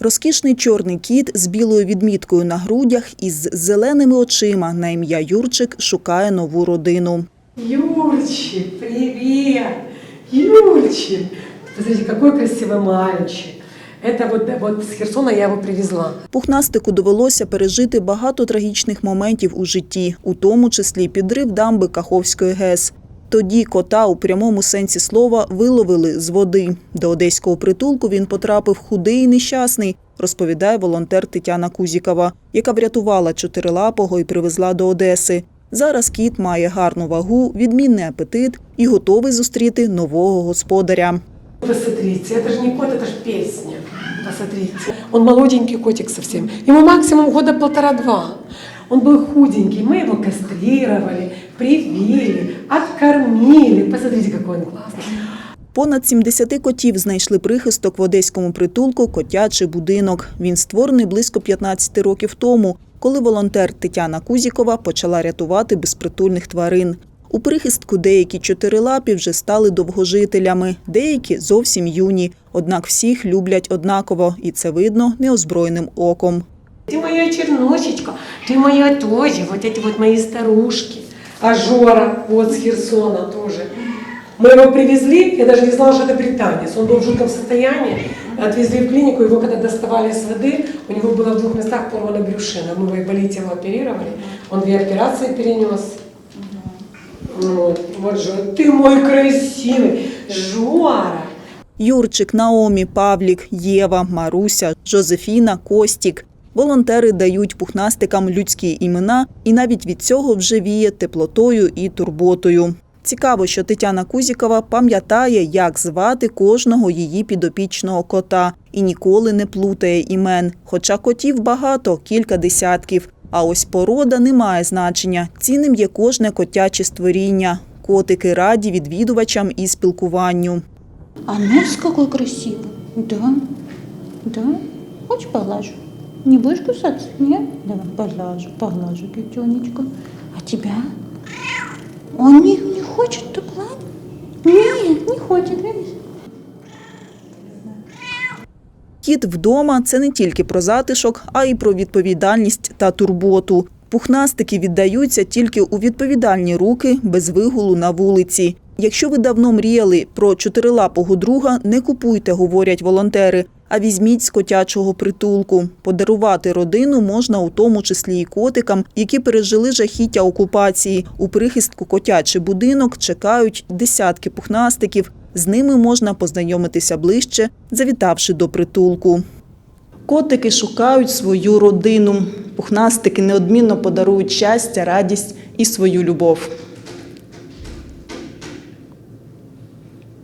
Розкішний чорний кіт з білою відміткою на грудях і з зеленими очима на ім'я Юрчик шукає нову родину. Юрчик, привет! Юрчик! Посмотрите, какой красивый мальчик. Это вот, вот с Херсона я его привезла. Пухнастику довелося пережити багато трагічних моментів у житті, у тому числі підрив дамби Каховської ГЕС. Тоді кота у прямому сенсі слова виловили з води. До одеського притулку він потрапив худий і нещасний, розповідає волонтер Тетяна Кузікова, яка врятувала чотирилапого і привезла до Одеси. Зараз кіт має гарну вагу, відмінний апетит і готовий зустріти нового господаря. Посмотрите, это же не кот, это же песня. Посмотрите. Он молоденький котик совсем. Ему максимум года полтора-два. Он был худенький. Мы его кастрировали, привили, откормили. Посмотрите, какой он классный. Понад 70 котів знайшли прихисток в одеському притулку «Котячий будинок». Він створений близько 15 років тому, коли волонтер Тетяна Кузікова почала рятувати безпритульних тварин. У прихистку деякі чотирилапі вже стали довгожителями, деякі зовсім юні. Однак всіх люблять однаково, і це видно неозброєним оком. Ты моя чернушечка, ты моя тоже, вот эти вот мои старушки. А Жора, вот с Херсона тоже. Мы его привезли, я даже не знала, что это британец. Он был в жутком состоянии. Отвезли в клинику, его когда доставали с воды, у него было в двух местах порвана брюшина. Мы в Айболите его оперировали, он две операции перенес. Вот, вот Жора, ты мой красивый, Жора. Юрчик, Наомі, Павлік, Єва, Маруся, Жозефіна, Костік. Волонтери дають пухнастикам людські імена, і навіть від цього вже віє теплотою і турботою. Цікаво, що Тетяна Кузікова пам'ятає, як звати кожного її підопічного кота і ніколи не плутає імен. Хоча котів багато, кілька десятків. А ось порода не має значення. Цінним є кожне котяче створіння. Котики раді відвідувачам і спілкуванню. А нос какой красивый. Да, да. Хочешь поглажу? Не будешь кусаться? Нет? Давай, поглажу, поглажу, котенечка. А тебя? Он не, не хочет, то гладь? Нет, не хочет, видишь? Кіт вдома це не тільки про затишок, а й про відповідальність та турботу. Пухнастики віддаються тільки у відповідальні руки без вигулу на вулиці. Якщо ви давно мріяли про чотирилапого друга, не купуйте, говорять волонтери, а візьміть з котячого притулку. Подарувати родину можна у тому числі і котикам, які пережили жахіття окупації. У прихистку котячий будинок чекають десятки пухнастиків. З ними можна познайомитися ближче, завітавши до притулку. Котики шукають свою родину. Пухнастики неодмінно подарують щастя, радість і свою любов.